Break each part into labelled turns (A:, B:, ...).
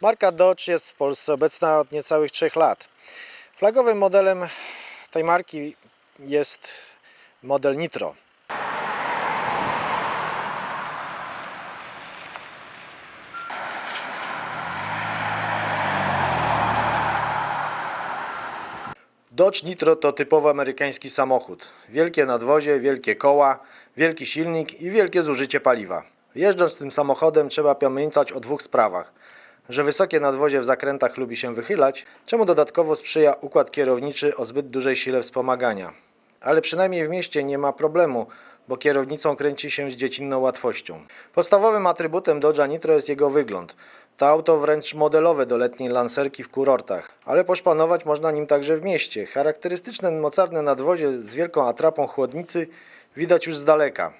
A: Marka Dodge jest w Polsce obecna od niecałych 3 lat. Flagowym modelem tej marki jest model Nitro. Dodge Nitro to typowo amerykański samochód. Wielkie nadwozie, wielkie koła, wielki silnik i wielkie zużycie paliwa. Jeżdżąc tym samochodem trzeba pamiętać o dwóch sprawach. Że wysokie nadwozie w zakrętach lubi się wychylać, czemu dodatkowo sprzyja układ kierowniczy o zbyt dużej sile wspomagania. Ale przynajmniej w mieście nie ma problemu, bo kierownicą kręci się z dziecinną łatwością. Podstawowym atrybutem Dodge'a Nitro jest jego wygląd. To auto wręcz modelowe do letniej lancerki w kurortach, ale poszpanować można nim także w mieście. Charakterystyczne mocarne nadwozie z wielką atrapą chłodnicy widać już z daleka.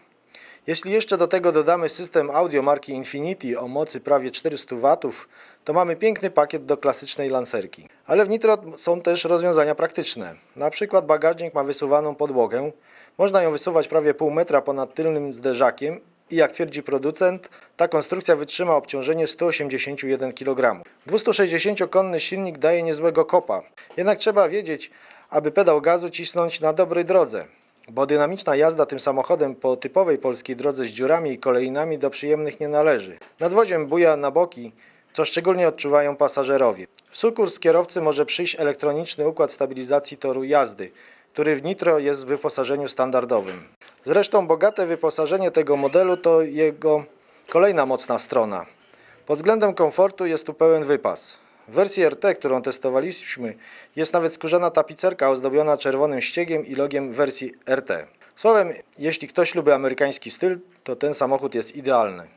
A: Jeśli jeszcze do tego dodamy system audio marki Infinity o mocy prawie 400 W, to mamy piękny pakiet do klasycznej lancerki. Ale w Nitro są też rozwiązania praktyczne. Na przykład bagażnik ma wysuwaną podłogę. Można ją wysuwać prawie pół metra ponad tylnym zderzakiem i jak twierdzi producent, ta konstrukcja wytrzyma obciążenie 181 kg. 260-konny silnik daje niezłego kopa. Jednak trzeba wiedzieć, aby pedał gazu cisnąć na dobrej drodze bo dynamiczna jazda tym samochodem po typowej polskiej drodze z dziurami i kolejnami do przyjemnych nie należy. Nadwoziem buja na boki, co szczególnie odczuwają pasażerowie. W sukurs kierowcy może przyjść elektroniczny układ stabilizacji toru jazdy, który w Nitro jest w wyposażeniu standardowym. Zresztą bogate wyposażenie tego modelu to jego kolejna mocna strona. Pod względem komfortu jest tu pełen wypas. W wersji RT, którą testowaliśmy, jest nawet skórzana tapicerka ozdobiona czerwonym ściegiem i logiem wersji RT. Słowem, jeśli ktoś lubi amerykański styl, to ten samochód jest idealny.